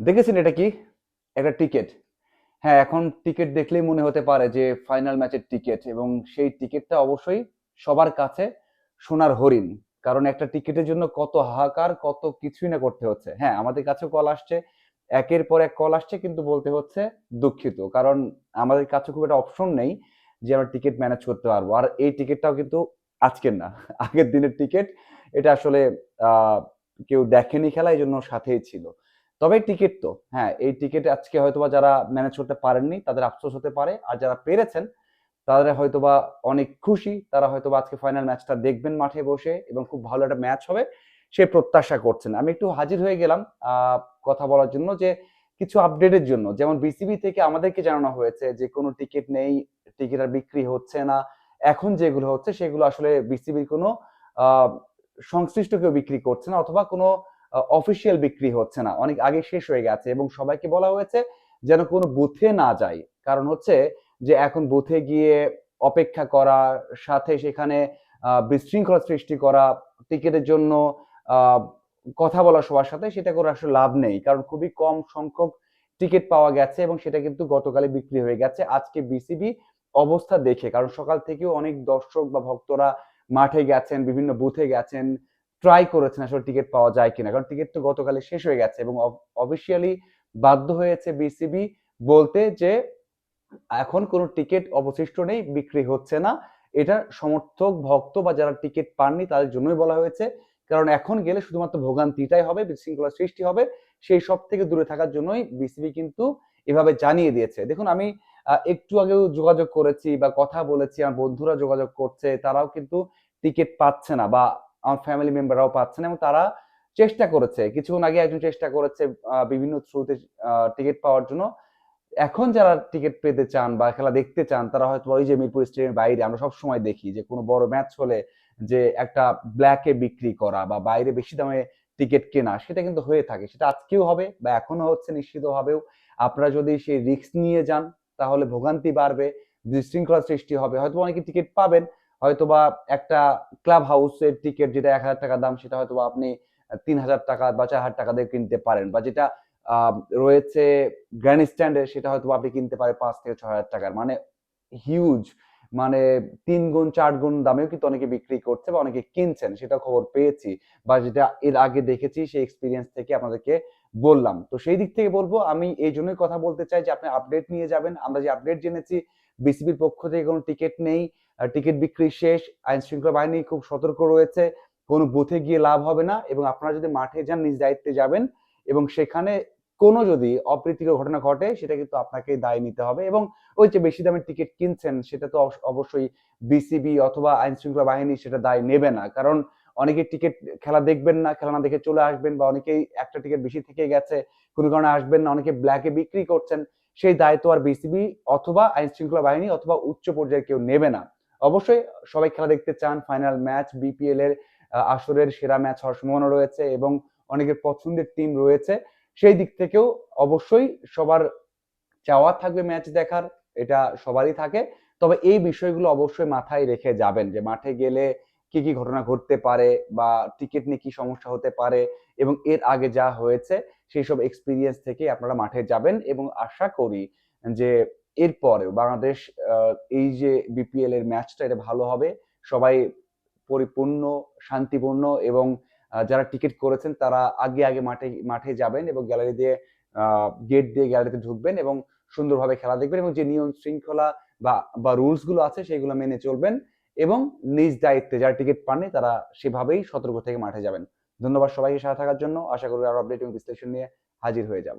দেখেছেন এটা কি? একটা টিকিট হ্যাঁ এখন টিকিট দেখলেই মনে হতে পারে যে ফাইনাল ম্যাচের টিকিট এবং সেই টিকিটটা অবশ্যই সবার কাছে সোনার হরিণ। কারণ একটা টিকিটের জন্য কত হাহাকার, কত কিছুই না করতে হচ্ছে। হ্যাঁ আমাদের কাছে কল আসছে, একের পর এক কল আসছে কিন্তু বলতে হচ্ছে দুঃখিত। কারণ আমাদের কাছে খুব একটা অপশন নেই যে আমরা টিকিট ম্যানেজ করতে পারব। আর এই টিকিটটাও কিন্তু আজকের না, আগের দিনের টিকিট এটা আসলে কেউ দেখেনি খেলা এই জন্য সাথেই ছিল। তবে টিকিট তো হ্যাঁ এই টিকিট আজকে হয়তোবা যারা ম্যানেজ করতে পারেননি, তাদের আফসোস হতে পারে। আর যারা পেরেছেন, তাদের হয়তোবা অনেক খুশি, তারা হয়তোবা আজকে ফাইনাল ম্যাচটা দেখবেন মাঠে বসে এবং খুব ভালো একটা ম্যাচ হবে, সে প্রত্যাশা করছেন। আমি একটু হাজির হয়ে গেলাম কথা বলার জন্য যে কিছু আপডেটের জন্য। যেমন বিসিবি থেকে আমাদেরকে জানানো হয়েছে যে কোনো টিকিট নেই, টিকিট আর বিক্রি হচ্ছে না। এখন যেগুলো হচ্ছে, সেগুলো আসলে বিসিবির কোনো সংশ্লিষ্ট কেউ বিক্রি করছে না অথবা কোনো অফিসিয়াল বিক্রি হচ্ছে না। অনেক আগে শেষ হয়ে গেছে এবং সবাইকে বলা হয়েছে যেন কোনো বুথে না যায়। কারণ হচ্ছে যে এখন বুথে গিয়ে অপেক্ষা করা, সাথে সেখানে বিশৃঙ্খলা সৃষ্টি করা, টিকিটের জন্য কথা বলা সবার সাথে সেটা করে আসলে লাভ নেই। কারণ খুবই কম সংখ্যক টিকিট পাওয়া গেছে এবং সেটা কিন্তু গতকালে বিক্রি হয়ে গেছে। আজকে বিসিবি অবস্থা দেখে, কারণ সকাল থেকেও অনেক দর্শক বা ভক্তরা মাঠে গেছেন, বিভিন্ন বুথে গেছেন ট্রাই করেছেন আসলে টিকিট পাওয়া যায় কিনা। কারণ টিকিট তো গতকালে শেষ হয়ে গেছে এবং অফিসিয়ালি বাধ্য হয়েছে বিসিবি বলতে যে, এখন কোনো টিকিট অবশিষ্ট নেই, বিক্রি হচ্ছে না। এটা সমর্থক, ভক্ত বা যারা টিকিট পাননি তাদের জন্যই বলা হয়েছে। কারণ এখন গেলে শুধুমাত্র ভোগান্তিটাই হবে, বিশৃঙ্খলা সৃষ্টি হবে। সেই সব থেকে দূরে থাকার জন্যই বিসিবি কিন্তু এভাবে জানিয়ে দিয়েছে। দেখুন, আমি একটু আগেও যোগাযোগ করেছি বা কথা বলেছি, আমার বন্ধুরা যোগাযোগ করছে, তারাও কিন্তু টিকিট পাচ্ছে না বা আমার ফ্যামিলি মেম্বাররাও পাচ্ছেন এবং তারা চেষ্টা করেছে। কিছুক্ষণ আগে একজন চেষ্টা করেছে বিভিন্ন থ্রুতে টিকিট পাওয়ার জন্য। এখন যারা টিকিট পেতে চান বা খেলা দেখতে চান, তারা হয়তো ওই যে মিরপুর স্টেডিয়ামের বাইরে আমরা সব সময় দেখি যে কোনো বড় ম্যাচ হলে যে একটা ব্ল্যাকে বিক্রি করা বা বাইরে বেশি দামে টিকিট কেনা, সেটা কিন্তু হয়ে থাকে। সেটা আজকেও হবে বা এখনও হচ্ছে নিশ্চিতভাবেও আপনারা যদি সেই রিস্ক নিয়ে যান, তাহলে ভোগান্তি বাড়বে, বিশৃঙ্খলা সৃষ্টি হবে। হয়তো অনেকে টিকিট পাবেন হয়তোবা একটা ক্লাব হাউসের টিকিট যেটা এক হাজার টাকা দাম, সেটা হয়তোবা আপনি তিন হাজার টাকা বা চার হাজার টাকা দিয়ে কিনতে পারেন বা যেটা রয়েছে গ্র্যান্ড স্ট্যান্ডে সেটা হয়তো আপনি কিনতে পারেন পাঁচ থেকে ছয় হাজার টাকার। মানে হিউজ মানে তিন গুণ, চার গুণ দামেও কিন্তু অনেকে বিক্রি করছে বা অনেকে কিনছেন সেটা খবর পেয়েছি বা যেটা এর আগে দেখেছি, সেই এক্সপিরিয়েন্স থেকে আপনাদেরকে বললাম। তো সেই দিক থেকে বলব, আমি এই জন্যই কথা বলতে চাই যে আপনি আপডেট নিয়ে যাবেন। আমরা যে আপডেট জেনেছি বিসিবির পক্ষ থেকে কোনো টিকিট নেই টিকিট বিক্রি শেষ আইন শৃঙ্খলা বাহিনী খুব সতর্ক রয়েছে, কোনো বুথে গিয়ে লাভ হবে না এবং আপনারা যদি মাঠে যান, নিজ দায়িত্বে যাবেন এবং সেখানে কোনো যদি অপ্রীতিকর ঘটনা ঘটে, সেটা কিন্তু আপনাকে দায় নিতে হবে এবং ওই যে বেশি দামের টিকিট কিনছেন, সেটা তো অবশ্য- অবশ্যই বিসিবি অথবা আইন শৃঙ্খলা বাহিনী সেটা দায় নেবে না। কারণ অনেকে টিকিট খেলা দেখবেন না, খেলা না দেখে চলে আসবেন বা অনেকেই একটা টিকিট বেশি থেকে গেছে, কোনো কারণে আসবেন না, অনেকে ব্ল্যাকে বিক্রি করছেন সেই দায়িত্ব আর বিসিবি অথবা আইন শৃঙ্খলা বাহিনী অথবা উচ্চ পর্যায়ে কেউ নেবে না। অবশ্যই সবাই খেলা দেখতে চান ফাইনাল ম্যাচ বিপিএল এর আসরের সেরা ম্যাচ হওয়ার সম্ভাবনা রয়েছে এবং অনেকের পছন্দের টিম রয়েছে। সেই দিক থেকেও অবশ্যই সবার চাওয়া থাকবে ম্যাচ দেখার, এটা সবারই থাকে। তবে এই বিষয়গুলো অবশ্যই মাথায় রেখে যাবেন যে মাঠে গেলে কি কি ঘটনা ঘটতে পারে বা টিকিট নিয়ে কি সমস্যা হতে পারে এবং এর আগে যা হয়েছে সেই সব এক্সপিরিয়েন্স থেকে আপনারা মাঠে যাবেন এবং আশা করি যে এরপরে বাংলাদেশ এই যে বিপিএল এর ম্যাচটা এটা ভালো হবে। সবাই পরিপূর্ণ, শান্তিপূর্ণ এবং যারা টিকিট করেছেন তারা আগে আগে মাঠে মাঠে যাবেন এবং গ্যালারি দিয়ে গেট দিয়ে গ্যালারিতে ঢুকবেন এবং সুন্দরভাবে খেলা দেখবেন এবং যে নিয়ম শৃঙ্খলা বা বা রুলসগুলো আছে সেগুলো মেনে চলবেন। এবং নিজ দায়িত্বে যারা টিকিট পাননি, তারা সেভাবেই সতর্ক থেকে মাঠে যাবেন। ধন্যবাদ সবাইকে সাথে থাকার জন্য। আশা করি আরও আপডেট এবং বিশ্লেষণ নিয়ে হাজির হয়ে যাব।